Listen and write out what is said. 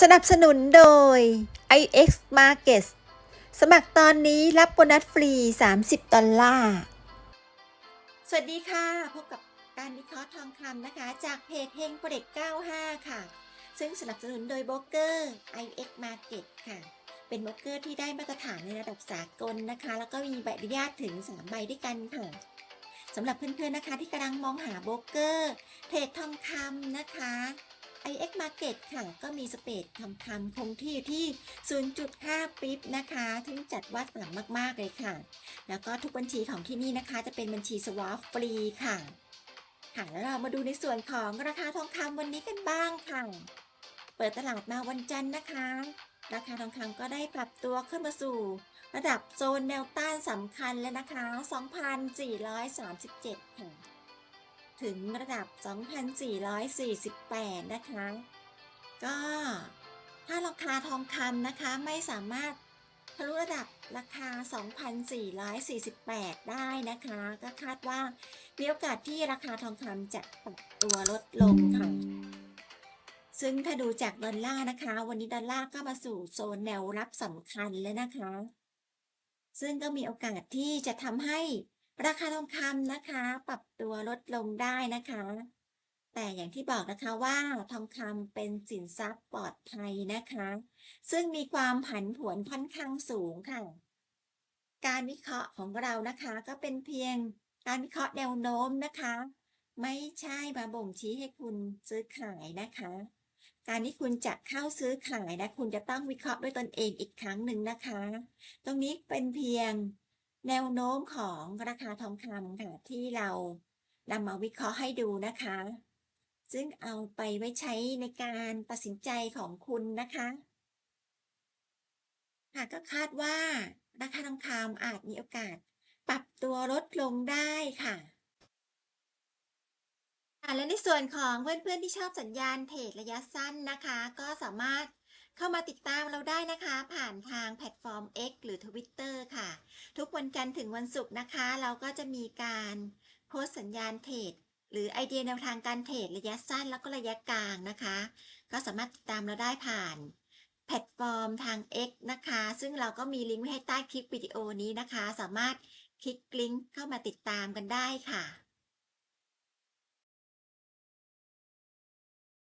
สนับสนุนโดย iX Markets สมัครตอนนี้รับโบนัสฟรี 30 ดอลลาร์ สวัสดีค่ะ พบกับการวิเคราะห์ทองคำนะคะ จากเพจเฮงโปรเด็ก95 ค่ะ ซึ่งสนับสนุนโดยโบรกเกอร์ iX Market ค่ะ เป็นโบรกเกอร์ที่ได้มาตรฐานในระดับสากลนะคะ แล้วก็มีใบอนุญาตถึง 3 ใบด้วยกันค่ะสำหรับเพื่อนๆนะคะที่กำลังมองหาโบรกเกอร์เทรดทองคำนะคะ iX Market ค่ะ ก็มีสเปดทองคำคงที่ที่ 0.5 ปิ๊บนะคะซึ่งจัดว่าต่ำมาก ๆ เลยค่ะ แล้วก็ทุกบัญชีของที่นี่นะคะ จะเป็นบัญชีสวาฟฟรีค่ะ ค่ะ แล้วเรามาดูในส่วนของราคาทองคำวันนี้กันบ้างค่ะ เปิดตลาดมาวันจันทร์นะคะ ราคาทองคำก็ได้ปรับตัวขึ้นมาสู่ ระดับโซนแนวต้านสำคัญแล้วนะคะ 2,437ค่ะ ถึงระดับ 2,448 นะคะ ก็ถ้าราคาทองคำนะคะไม่สามารถทะลุระดับราคา 2,448 ได้นะคะ ก็คาดว่ามีโอกาสที่ราคาทองคำจะปรับตัวลดลงค่ะ ซึ่งถ้าดูจากดอลลาร์นะคะ วันนี้ดอลลาร์ก็มาสู่โซนแนวรับสำคัญแล้วนะคะ ซึ่งก็มีโอกาสที่จะทำให้ ราคาทองคำนะคะ ปรับตัวลดลงได้นะคะ แต่อย่างที่บอกนะคะว่าทองคำเป็นสินทรัพย์ปลอดภัยนะคะ ซึ่งมีความผันผวนค่อนข้างสูงค่ะ การวิเคราะห์ของเรานะคะก็เป็นเพียงการวิเคราะห์แนวโน้มนะคะ ไม่ใช่มาบ่งชี้ให้คุณซื้อขายนะคะ การที่คุณจะเข้าซื้อขายนะคุณจะต้องวิเคราะห์ด้วยตนเองอีกครั้งหนึ่งนะคะ ตรงนี้เป็นเพียง แนวโน้มของราคาทองคำค่ะที่เรานำมาวิเคราะห์ให้ดูนะคะ ซึ่งเอาไปไว้ใช้ในการตัดสินใจของคุณนะคะค่ะก็คาดว่าราคาทองคำอาจมีโอกาส ปรับตัวลดลงได้ค่ะค่ะและในส่วนของเพื่อนๆที่ชอบสัญญาณเทรดระยะสั้นนะคะ ก็สามารถ เข้ามาติดตามเราได้นะคะ ผ่านทางแพลตฟอร์ม X หรือ Twitter ค่ะ ทุกวันจันทร์ถึงวันศุกร์นะคะ เราก็จะมีการโพสสัญญาณเทรดหรือไอเดียแนวทางการเทรดระยะสั้นแล้วก็ระยะกลางนะคะ ก็สามารถติดตามเราได้ผ่านแพลตฟอร์มทาง X นะคะ ซึ่งเราก็มีลิงก์ไว้ให้ใต้คลิปวิดีโอนี้นะคะ สามารถคลิกลิงก์เข้ามาติดตามกันได้ค่ะ